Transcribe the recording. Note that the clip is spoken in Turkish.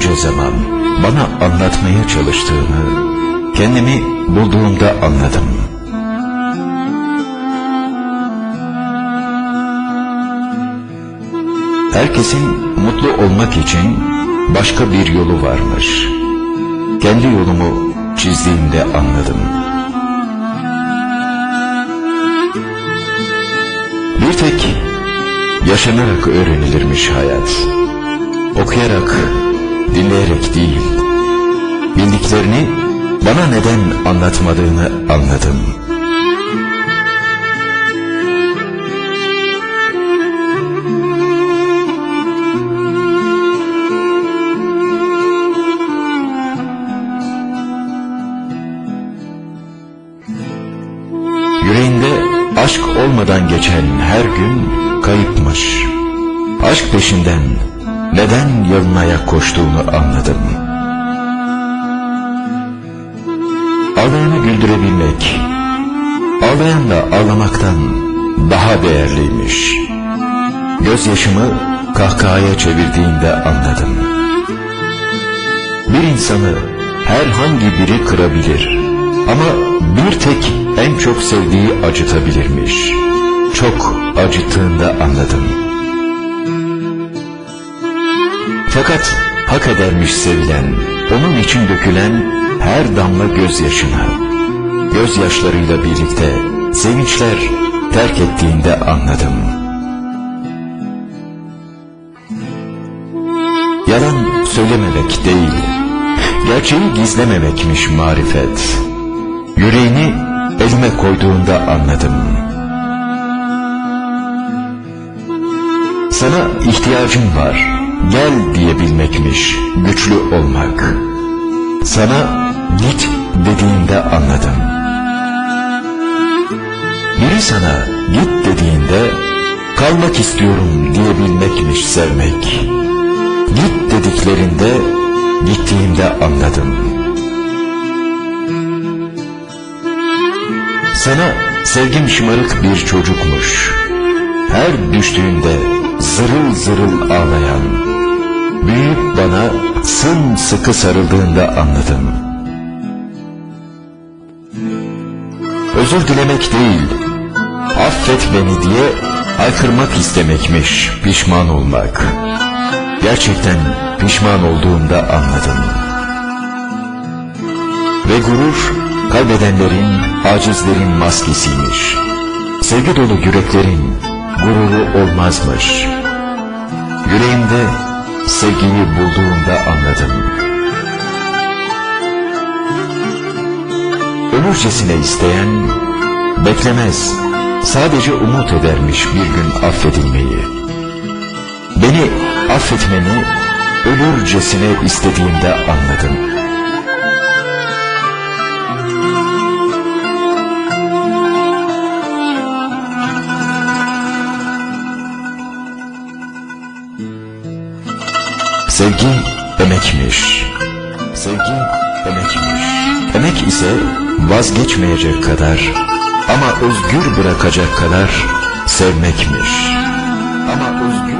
zaman bana anlatmaya çalıştığını kendimi bulduğumda anladım. Herkesin mutlu olmak için başka bir yolu varmış. Kendi yolumu çizdiğimde anladım. Bir tek yaşanarak öğrenilirmiş hayat. Okuyarak, dinleyerek değil. Bildiklerini bana neden anlatmadığını anladım. Yüreğinde aşk olmadan geçen her gün kayıpmış. Aşk peşinden neden yalın ayak koştuğunu anladım. Ağlayanı güldürebilmek, ağlayanla ağlamaktan daha değerliymiş. Gözyaşımı kahkahaya çevirdiğinde anladım. Bir insanı herhangi biri kırabilir ama bir tek en çok sevdiği acıtabilirmiş. Çok acıttığında anladım. Fakat hak edermiş sevilen, onun için dökülen her damla gözyaşına. Gözyaşlarıyla birlikte sevinçler terk ettiğinde anladım. Yalan söylememek değil, gerçeği gizlememekmiş marifet. Yüreğini elime koyduğunda anladım. Sana ihtiyacım var, gel diyebilmekmiş güçlü olmak. Sana git dediğinde anladım. Biri sana git dediğinde kalmak istiyorum diyebilmekmiş sevmek. Git dediklerinde gittiğimde anladım. Sana sevgim şımarık bir çocukmuş. Her düştüğünde zırıl zırıl ağlayan, büyüyüp bana sımsıkı sarıldığında anladım. Özür dilemek değil, affet beni diye haykırmak istemekmiş pişman olmak. Gerçekten pişman olduğumda anladım. Ve gurur kaybedenlerin, acizlerin maskesiymiş. Sevgi dolu yüreklerin gururu olmazmış. Yüreğimde sevgiyi bulduğumda anladım. Ölürcesine isteyen beklemez, sadece umut edermiş bir gün affedilmeyi. Beni affetmeni ölürcesine istediğimde anladım. Sevgi emekmiş. Sevgi emekmiş. Emek ise vazgeçmeyecek kadar ama özgür bırakacak kadar sevmekmiş. Ama özgür